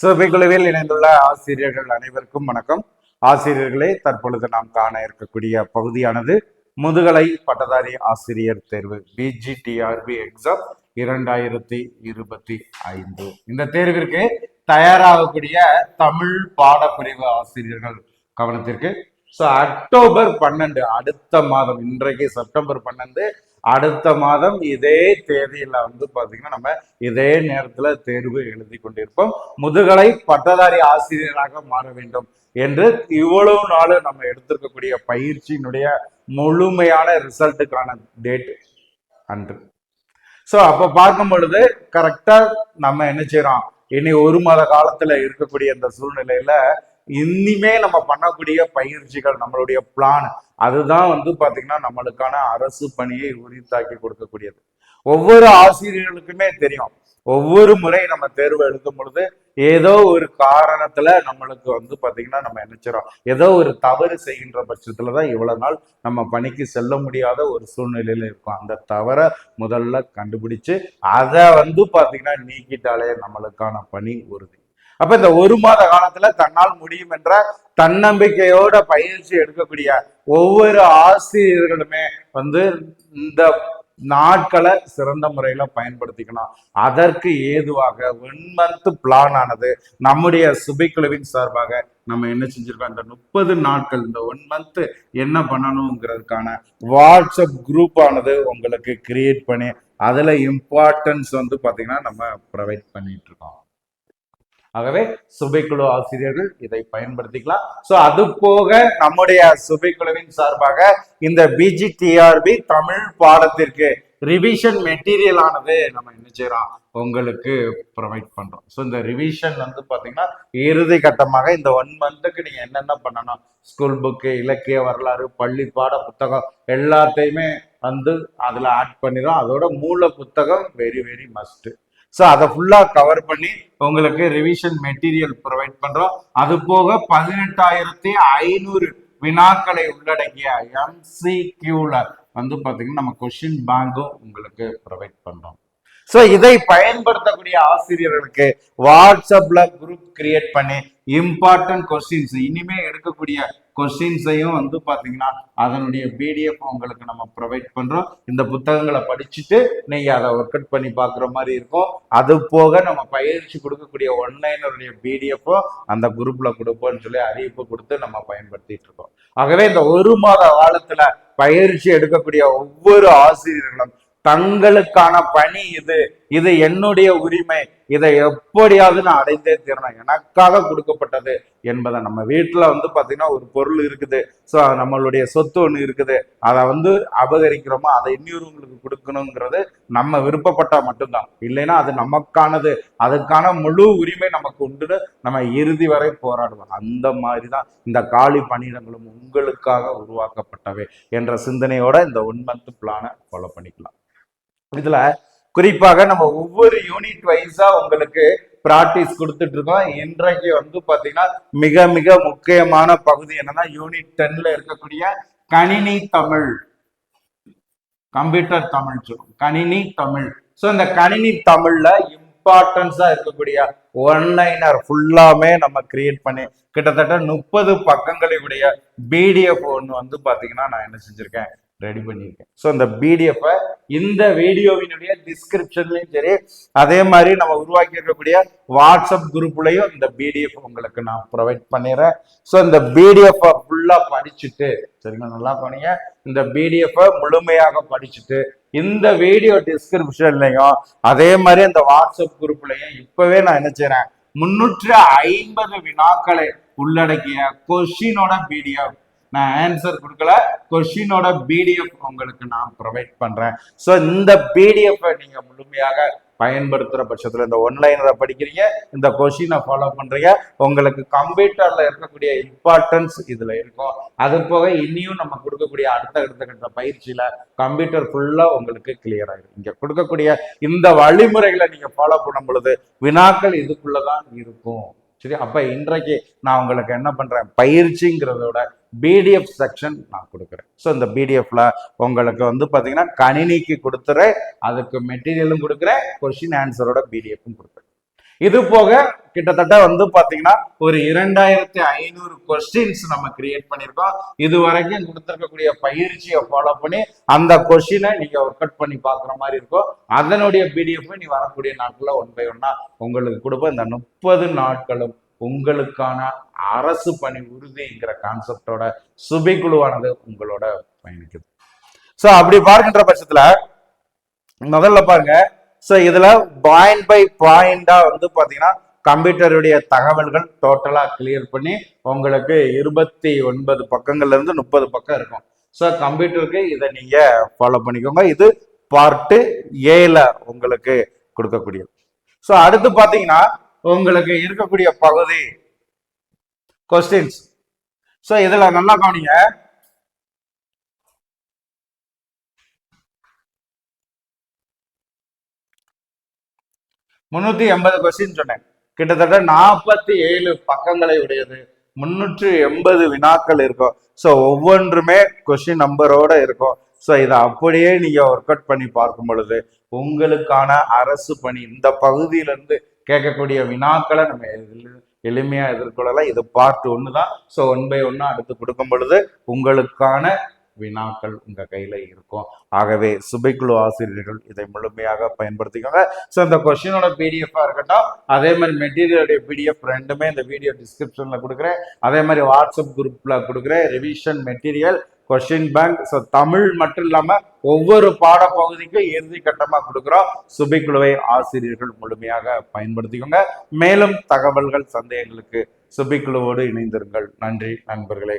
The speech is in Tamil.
சுபைக்குழுவில் இணைந்துள்ள ஆசிரியர்கள் அனைவருக்கும் வணக்கம். ஆசிரியர்களே தற்பொழுது நாம் காண இருக்கக்கூடிய பகுதியானது முதுகலை பட்டதாரி ஆசிரியர் தேர்வு பிஜிடிஆர்பி எக்ஸாம் இரண்டாயிரத்தி இருபத்தி ஐந்து. இந்த தேர்விற்கு தயாராகக்கூடிய தமிழ் பாடப்பிரிவு ஆசிரியர்கள் கவனத்திற்கு. ஸோ அக்டோபர் பன்னெண்டு அடுத்த மாதம் இன்றைக்கு செப்டம்பர் பன்னெண்டு அடுத்த மாதம் இதே தேதியில வந்து பாத்தீங்கன்னா நம்ம இதே நேரத்துல தேர்வு எழுதி கொண்டிருப்போம். முதுகலை பட்டதாரி ஆசிரியராக மாற வேண்டும் என்று இவ்வளவு நாள் நம்ம எடுத்திருக்கக்கூடிய பயிற்சியினுடைய முழுமையான ரிசல்ட்டுக்கான டேட் அன்று ஸோ அப்போ பார்க்கும் பொழுது கரெக்டா நம்ம என்ன செய்யறோம் இனி ஒரு மாத காலத்துல இருக்கக்கூடிய அந்த சூழ்நிலையில இனிமே நம்ம பண்ணக்கூடிய பயிற்சிகள் நம்மளுடைய பிளான் அதுதான் வந்து பாத்தீங்கன்னா நம்மளுக்கான அரசு பணியை உரித்தாக்கி கொடுக்கக்கூடியது. ஒவ்வொரு ஆசிரியர்களுக்குமே தெரியும். ஒவ்வொரு முறை நம்ம தேர்வு எழுதும் பொழுது ஏதோ ஒரு காரணத்துல நம்மளுக்கு வந்து பாத்தீங்கன்னா நம்ம நினைச்சிடறோம் ஏதோ ஒரு தவறு செய்கின்ற பட்சத்துலதான் இவ்வளவு நாள் நம்ம பணிக்கு செல்ல முடியாத ஒரு சூழ்நிலையில இருக்கும். அந்த தவறை முதல்ல கண்டுபிடிச்சு அதை வந்து பாத்தீங்கன்னா நீக்கிட்டாலே நம்மளுக்கான பணி உறுதி. அப்ப இந்த ஒரு மாத காலத்துல தன்னால் முடியும் என்ற தன்னம்பிக்கையோட பயிற்சி எடுக்கக்கூடிய ஒவ்வொரு ஆசிரியர்களுமே வந்து இந்த நாட்களை சிறந்த முறையில பயன்படுத்திக்கணும் அதற்கு ஏதுவாக ஒன் மந்த் பிளான் ஆனது நம்முடைய சுபைக்குழுவின் சார்பாக நம்ம என்ன செஞ்சிருக்கோம்? இந்த முப்பது நாட்கள் இந்த ஒன் மந்த் என்ன பண்ணணுங்கிறதுக்கான வாட்ஸ்அப் குரூப் ஆனது உங்களுக்கு கிரியேட் பண்ணி அதுல இம்பார்ட்டன்ஸ் வந்து பாத்தீங்கன்னா நம்ம ப்ரொவைட் பண்ணிட்டு இருக்கோம். ஆகவே சுபைக்குழு ஆசிரியர்கள் இதை பயன்படுத்திக்கலாம். ஸோ அது போக நம்முடைய சுபைக்குழுவின் சார்பாக இந்த பிஜிடிஆர்பி தமிழ் பாடத்திற்கு ரிவிஷன் மெட்டீரியல் ஆனது நம்ம என்ன செய்யறோம் உங்களுக்கு ப்ரொவைட் பண்றோம். ஸோ இந்த ரிவிஷன் வந்து பாத்தீங்கன்னா இறுதி கட்டமாக இந்த ஒன் மந்த்துக்கு நீங்க என்னென்ன பண்ணணும்? ஸ்கூல் புக்கு இலக்கிய வரலாறு பள்ளி பாட புத்தகம் எல்லாத்தையுமே வந்து அதுல ஆட் பண்ணிடும் அதோட மூல புத்தகம் வெரி வெரி மஸ்ட் ஸோ அதை ஃபுல்லாக கவர் பண்ணி உங்களுக்கு ரிவிஷன் மெட்டீரியல் ப்ரொவைட் பண்ணுறோம் அது போக பதினெட்டாயிரத்தி ஐநூறு வினாக்களை உள்ளடக்கிய எம்சிக்யூவில் வந்து பார்த்தீங்கன்னா நம்ம கொஷின் பேங்கும் உங்களுக்கு ப்ரொவைட் பண்ணுறோம் ஸோ இதை பயன்படுத்தக்கூடிய ஆசிரியர்களுக்கு வாட்ஸ்அப்ல குரூப் கிரியேட் பண்ணி இம்பார்ட்டன்ட் கொஸ்டின்ஸ் இனிமே எடுக்கக்கூடிய கொஸ்டின்ஸையும் வந்து பார்த்தீங்கன்னா அதனுடைய பிடிஎஃப் உங்களுக்கு நம்ம ப்ரொவைட் பண்ணுறோம் இந்த புத்தகங்களை படிச்சுட்டு நீங்கள் அதை ஒர்க் அவுட் பண்ணி பார்க்குற மாதிரி இருக்கும். அது போக நம்ம பயிற்சி கொடுக்கக்கூடிய ஒன்லைனருடைய பிடிஎஃபும் அந்த குரூப்பில் கொடுப்போம்னு சொல்லி அறிவிப்பு கொடுத்து நம்ம பயன்படுத்திட்டு இருக்கோம். ஆகவே இந்த ஒரு மாத காலத்தில் பயிற்சி எடுக்கக்கூடிய ஒவ்வொரு ஆசிரியர்களும் தங்களுக்கான பணி இது இது என்னுடைய உரிமை. இதை எப்படியாவது நான் அடைந்தே தீரணும். எனக்காக கொடுக்கப்பட்டது என்பதை நம்ம வீட்டுல வந்து பாத்தீங்கன்னா ஒரு பொருள் இருக்குது. ஸோ நம்மளுடைய சொத்து ஒண்ணு இருக்குது. அதை வந்து அபகரிக்கிறோமோ அதை இன்னொருவங்களுக்கு கொடுக்கணுங்கிறது நம்ம விருப்பப்பட்டா மட்டும்தான். இல்லைன்னா அது நமக்கானது. அதுக்கான முழு உரிமை நமக்கு உண்டுன்னு நம்ம இறுதி வரை போராடுவோம். அந்த மாதிரி தான் இந்த காலி பணியிடங்களும் உங்களுக்காக உருவாக்கப்பட்டவை என்ற சிந்தனையோட இந்த ஒன் மந்த் பிளானை ஃபாலோ பண்ணிக்கலாம். இதுல குறிப்பாக நம்ம ஒவ்வொரு யூனிட் வைஸா உங்களுக்கு ப்ராக்டிஸ் கொடுத்துட்டு இருக்கோம். இன்றைக்கு வந்து பாத்தீங்கன்னா மிக மிக முக்கியமான பகுதி என்னன்னா யூனிட் டென்ல இருக்கக்கூடிய கணினி தமிழ். கம்ப்யூட்டர் தமிழ் சொல்லுவோம் கணினி தமிழ். ஸோ இந்த கணினி தமிழ்ல இம்பார்ட்டன்ஸா இருக்கக்கூடிய ஒன்லைனர் ஃபுல்லாமே நம்ம கிரியேட் பண்ணி கிட்டத்தட்ட முப்பது பக்கங்களுடைய பிடிஎஃப் ஒன்று வந்து பாத்தீங்கன்னா நான் என்ன செஞ்சிருக்கேன்? ரெடி பண்ணியிருக்கேன். ஸோ இந்த பிடிஎஃப் இந்த வீடியோவினுடைய டிஸ்கிரிப்ஷன்லையும் சரி அதே மாதிரி நம்ம உருவாக்கி இருக்கக்கூடிய வாட்ஸ்அப் குரூப்லையும் இந்த பிடிஎஃப் உங்களுக்கு நான் ப்ரொவைட் பண்ணிடுறேன். ஸோ இந்த பிடிஎஃப் ஃபுல்லாக படிச்சுட்டு சரிங்களா? நல்லா பண்ணீங்க இந்த பிடிஎஃப் முழுமையாக படிச்சுட்டு இந்த வீடியோ டிஸ்கிரிப்ஷன்லையும் அதே மாதிரி அந்த வாட்ஸ்அப் குரூப்லையும் இப்பவே நான் என்ன செய்கிறேன் முன்னூற்று ஐம்பது வினாக்களை உள்ளடக்கிய கொஷினோட பிடிஎஃப் நான் ஆன்சர் கொடுக்கல. கொஷினோட பிடிஎஃப் உங்களுக்கு நான் ப்ரொவைட் பண்றேன். ஸோ இந்த பிடிஎஃப்பை நீங்க முழுமையாக பயன்படுத்துகிற பட்சத்தில் இந்த ஒன்லைனரை படிக்கிறீங்க இந்த கொஷினை ஃபாலோ பண்ணுறீங்க உங்களுக்கு கம்ப்யூட்டரில் இருக்கக்கூடிய இம்பார்ட்டன்ஸ் இதில் இருக்கும். அது போக இனியும் நம்ம கொடுக்கக்கூடிய அடுத்த அடுத்த கட்ட பயிற்சியில் கம்ப்யூட்டர் ஃபுல்லாக உங்களுக்கு கிளியர் ஆகிடும் இங்கே கொடுக்கக்கூடிய இந்த வழிமுறைகளை நீங்கள் ஃபாலோ பண்ணும் பொழுது வினாக்கள் இதுக்குள்ளதான் இருக்கும். சரி அப்ப இன்றைக்கு நான் உங்களுக்கு என்ன பண்றேன்? பயிற்சிங்கிறதோட பிடிஎஃப் செக்ஷன் நான் கொடுக்குறேன். ஸோ இந்த பிடிஎஃப்ல உங்களுக்கு வந்து பார்த்தீங்கன்னா கணினிக்கு கொடுத்துறேன். அதுக்கு மெட்டீரியலும் கொடுக்குறேன். கொஸ்டின் ஆன்சரோட பிடிஎஃப்பும் கொடுக்குறேன். இது போக கிட்டத்தட்ட வந்து பாத்தீங்கன்னா ஒரு இரண்டாயிரத்தி ஐநூறு கொஸ்டின்ஸ் நம்ம கிரியேட் பண்ணியிருக்கோம். இது வரைக்கும் கொடுத்துருக்கக்கூடிய பயிற்சியை ஃபாலோ பண்ணி அந்த கொஸ்டினை நீங்க ஒர்க் அவுட் பண்ணி பாக்குற மாதிரி இருக்கும். அதனுடைய பிடிஎஃப் நீ வரக்கூடிய நாட்கள்ல ஒன் பை ஒன்னா உங்களுக்கு கொடுப்போம். இந்த முப்பது நாட்களும் உங்களுக்கான அரசு பணி உறுதிங்கிற கான்செப்டோட சுபிக்குழுவானது உங்களோட பயணிக்குது. ஸோ அப்படி பார்க்கின்ற பட்சத்துல முதல்ல பாருங்க ஸோ இதுல பாயிண்ட் பை பாயிண்டா வந்து பாத்தீங்கன்னா கம்ப்யூட்டருடைய தகவல்கள் டோட்டலா கிளியர் பண்ணி உங்களுக்கு இருபத்தி ஒன்பது பக்கங்கள்ல இருந்து முப்பது பக்கம் இருக்கும். ஸோ கம்ப்யூட்டருக்கு இதை நீங்க ஃபாலோ பண்ணிக்கோங்க. இது பார்ட்டு ஏல உங்களுக்கு கொடுக்கக்கூடியது. ஸோ அடுத்து பார்த்தீங்கன்னா உங்களுக்கு இருக்கக்கூடிய பகுதி கொஸ்டின்ஸ் ஸோ இதில் நல்லா கவனிங்க. முன்னூத்தி எண்பது கொஸ்டின் சொன்னேன். கிட்டத்தட்ட நாற்பத்தி ஏழு பக்கங்களை உடையது. முன்னூற்றி எண்பது வினாக்கள் இருக்கும். ஸோ ஒவ்வொன்றுமே கொஸ்டின் நம்பரோட இருக்கும். ஸோ இதை அப்படியே நீங்க ஒர்க் அவுட் பண்ணி பார்க்கும் பொழுது உங்களுக்கான அரசு பணி இந்த பகுதியில இருந்து கேட்கக்கூடிய வினாக்களை நம்ம எளி- எளிமையா எதிர்கொள்ளலாம். இது பார்ட் ஒன்று தான் ஸோ ஒன் பை ஒன்னா அடுத்து கொடுக்கும் பொழுது உங்களுக்கான வினாக்கள் உங்கள் கையில் இருக்கும். ஆகவே சுபைக்குழு ஆசிரியர்கள் இதை முழுமையாக பயன்படுத்திக்கோங்க. ஸோ இந்த கொஷினோட பிடிஎஃபாக இருக்கட்டும் அதே மாதிரி மெட்டீரியலுடைய பிடிஎஃப் ரெண்டுமே இந்த வீடியோ டிஸ்கிரிப்ஷனில் கொடுக்குறேன். அதே மாதிரி வாட்ஸ்அப் குரூப்பில் கொடுக்குறேன். Revision material question bank so Tamil மட்டும் இல்லாமல் ஒவ்வொரு பாடப்பகுதிக்கும் இறுதி கட்டமாக கொடுக்குறோம். சுபிக்குழுவை ஆசிரியர்கள் முழுமையாக பயன்படுத்திக்கோங்க. மேலும் தகவல்கள் சந்தேகங்களுக்கு சுபிக்குழுவோடு இணைந்திருங்கள். நன்றி நண்பர்களே.